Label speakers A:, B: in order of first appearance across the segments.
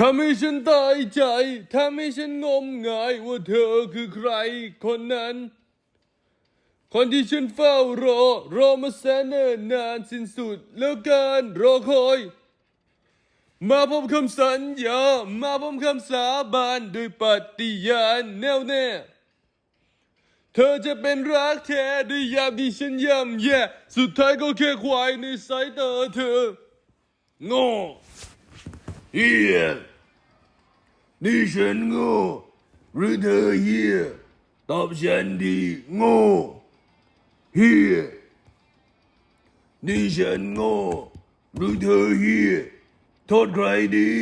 A: ทำให้ฉันตายใจ ทำให้ฉันงมงายว่าเธอคือใครคนนั้น คนที่ฉันเฝ้ารอ รอมาแสนเนิ่นนานสิ้นสุดแล้วการรอคอย มาพบคำสัญญา มาพบคำสาบานด้วยปฏิญาณแน่วแน่ เธอจะเป็นรักแท้ด้วยยามที่ฉันย่ำแย่ สุดท้ายก็แค่ควายในสายตาเธอโง่
B: เฮียนี่ฉันโง่หรือเธอเฮียตอบฉันดีโง่เฮียนี่ฉันโง่หรือเธอเฮียโทษใครดี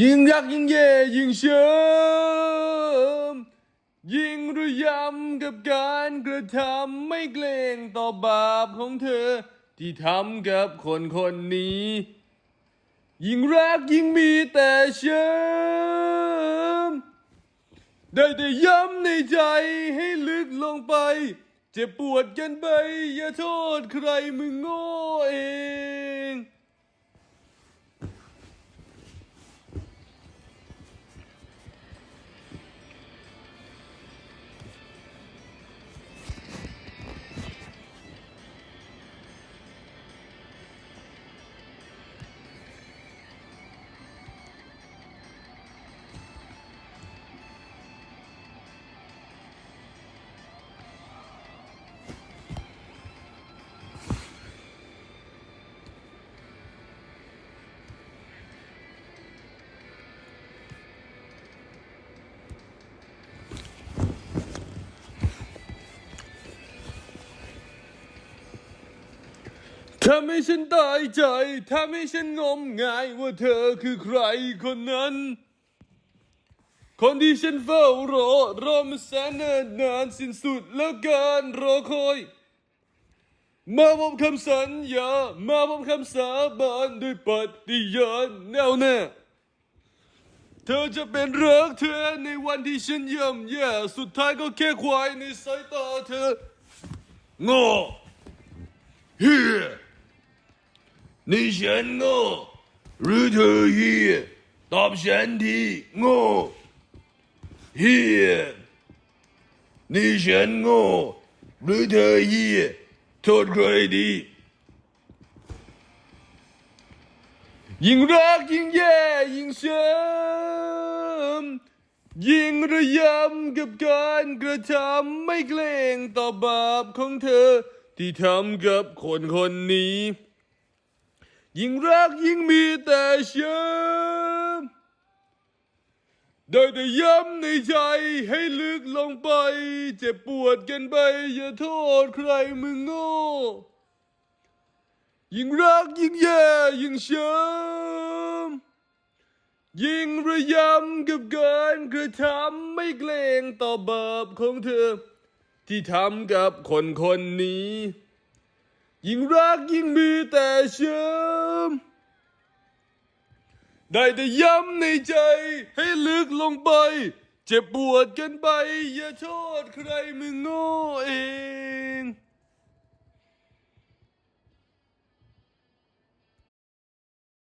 A: ยิ่งรักยิ่งแย่ยิ่งเชิมยิ่งระยำกับการกระทำไม่เกรงต่อบาปของเธอ ที่ทำกับคนคนนี้ ยิ่งรักยิ่งมีแต่ช้ำได้แต่ย้ำในใจให้ลึกลงไป เจ็บปวดกันไป อย่าโทษใครมึงโง่เอง ทำให้ฉันตายใจ ทำให้ฉันงมงายว่าเธอคือใครคนนั้น คนที่ฉันเฝ้ารอ รอมาแสนเนิ่นนานสิ้นสุดแล้วการรอคอย มาพบคำสัญญา มาพบคำสาบานด้วยปฏิญาณแน่วแน่ เธอจะเป็นรักเธอในวันที่ฉันย่ำแย่สุดท้ายก็แค่ควายในสายตาเธอ
B: โง่เฮีย นี่ฉันโง่หรือเธอเฮียตอบฉันทีโง่เฮียนี่ฉันโง่หรือเธอเฮียโทษใครดี
A: ยิ่งรักยิ่งแย่ยิ่งช้ำยิ่งระยำกับการกระทำไม่เกรงต่อบาปของเธอที่ทำกับคนคนนี้ ยิ่งรักยิ่งมีแต่ช้ำได้แต่ย้ำในใจให้ลึกลงไป เจ็บปวดกันไป อย่าโทษใครมึงโง่ ยิ่งรักยิ่งแย่ยิ่งช้ำยิ่งระยำกับการกระทำไม่เกรงต่อบาปของเธอ ที่ทำกับคนคนนี้ ยิ่งรักยิ่งมีแต่ช้ำได้แต่ย้ำในใจให้ลึกลงไป เจ็บปวดกันไป อย่าโทษใครมึงโง่เอง